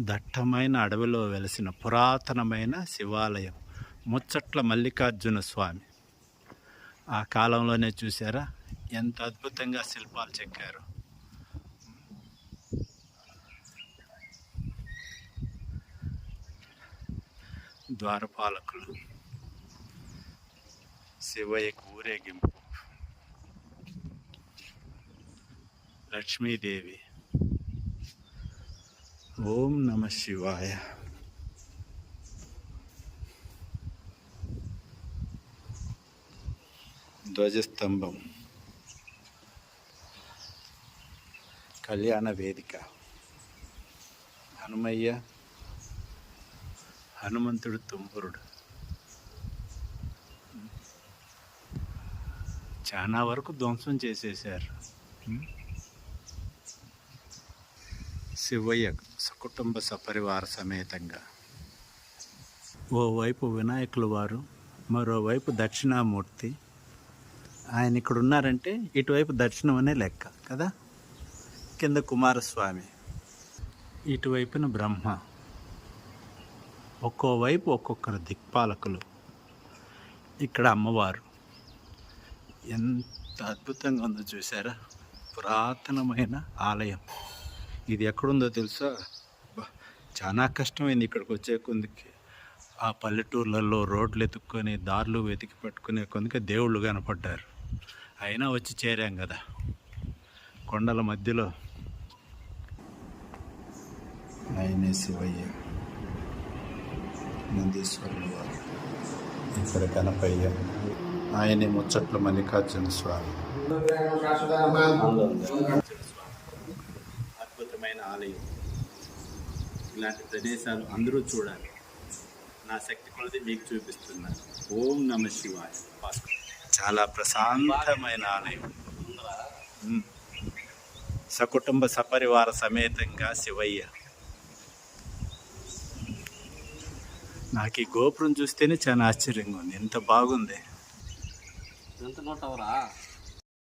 దట్టమైన అడవిలో వెలసిన పురాతనమైన శివాలయం. ముచ్చట్ల మల్లికార్జున స్వామి. ఆ కాలంలోనే చూసారా ఎంత అద్భుతంగా శిల్పాలు చెక్కారు. ద్వారపాలకులు. శివయ్యకు ఊరేగింపు. లక్ష్మీదేవి. ఓం నమ శివాయ. ధ్వజస్తంభం. కళ్యాణ వేదిక. హనుమయ్య హనుమంతుడు తుంపురుడు చాలా వరకు ధ్వంసం చేసేసారు శివయ్య సకుటుంబ సపరివార సమేతంగా. ఓవైపు వినాయకుల వారు మరోవైపు దక్షిణామూర్తి. ఆయన ఇక్కడ ఉన్నారంటే ఇటువైపు దర్శనం అనే లెక్క కదా? కింద కుమారస్వామి ఇటువైపున బ్రహ్మ. ఒక్కోవైపు ఒక్కొక్కరు దిక్పాలకులు. ఇక్కడ అమ్మవారు. ఎంత అద్భుతంగా ఉందో చూసారా పురాతనమైన ఆలయం. ఇది ఎక్కడుందో తెలుసా? చాలా కష్టమైంది ఇక్కడికి వచ్చే కొందికి. ఆ పల్లెటూర్లలో రోడ్లు ఎత్తుక్కొని దారులు వెతికి పట్టుకునే కొందికి దేవుళ్ళు కనపడ్డారు. అయినా వచ్చి చేరాం కదా. కొండల మధ్యలో. ఆయనే శివయ్య. నందీశ్వరుడు వారు. ఇక్కడ కనపయ్య. ఆయనే ముచ్చట్ల మల్లికార్జున స్వామి. ఆలయం. ఇలాంటి ప్రదేశాలు అందరూ చూడాలి. నా శక్తి కొలది మీకు చూపిస్తున్నాను. ఓం నమ శివాయ. చాలా ప్రశాంతమైన ఆలయం. సకుటుంబ సపరివార సమేతంగా శివయ్య. నాకు ఈ గోపురం చూస్తేనే చాలా ఆశ్చర్యంగా ఉంది. ఎంత బాగుంది. ఎంత నూటవరా?